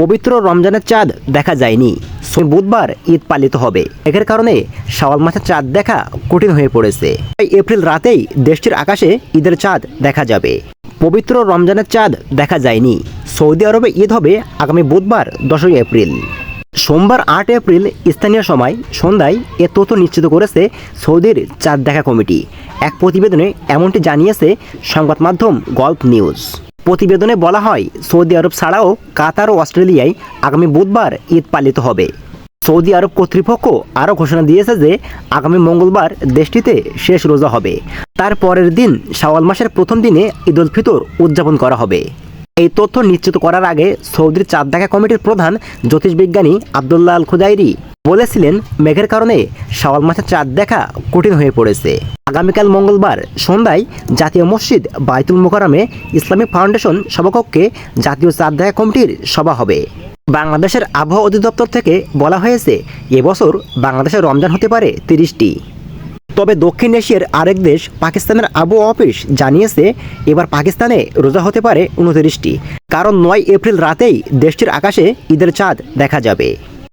পবিত্র রমজানের চাঁদ দেখা যায়নি। বুধবার ঈদ পালিত হবে। এর কারণে শাওয়াল মাসের চাঁদ দেখা কঠিন হয়ে পড়েছে। তাই এপ্রিল রাতেই দেশটির আকাশে ঈদের চাঁদ দেখা যাবে। পবিত্র রমজানের চাঁদ দেখা যায়নি। সৌদি আরবে ঈদ হবে আগামী বুধবার, দশই এপ্রিল। সোমবার আট এপ্রিল স্থানীয় সময় সন্ধ্যায় এ তথ্য নিশ্চিত করেছে সৌদির চাঁদ দেখা কমিটি। এক প্রতিবেদনে এমনটি জানিয়েছে সংবাদ মাধ্যম গল্ফ নিউজ। প্রতিবেদনে বলা হয়, সৌদি আরব ছাড়াও কাতার ও অস্ট্রেলিয়ায় আগামী বুধবার ঈদ পালিত হবে। সৌদি আরব কর্তৃপক্ষ আরও ঘোষণা দিয়েছে যে, আগামী মঙ্গলবার দেশটিতে শেষ রোজা হবে। তার পরের দিন, শাওয়াল মাসের প্রথম দিনে ঈদ উল ফিতর উদযাপন করা হবে। এই তথ্য নিশ্চিত করার আগে সৌদির চাঁদ দেখা কমিটির প্রধান জ্যোতিষবিজ্ঞানী আবদুল্লাহ আল খুদাইরি বলেছিলেন, মেঘের কারণে শাওয়াল মাসের চাঁদ দেখা কঠিন হয়ে পড়েছে। আগামীকাল মঙ্গলবার সন্ধ্যায় জাতীয় মসজিদ বাইতুল মোকারমে ইসলামিক ফাউন্ডেশন সভাকক্ষে জাতীয় চাঁদ দেখা কমিটির সভা হবে। বাংলাদেশের আবহাওয়া অধিদপ্তর থেকে বলা হয়েছে, এবছর বাংলাদেশের রমজান হতে পারে তিরিশটি। তবে দক্ষিণ এশিয়ার আরেক দেশ পাকিস্তানের আবহাওয়া অফিস জানিয়েছে, এবার পাকিস্তানে রোজা হতে পারে উনতিরিশটি। কারণ নয় এপ্রিল রাতেই দেশটির আকাশে ঈদের চাঁদ দেখা যাবে।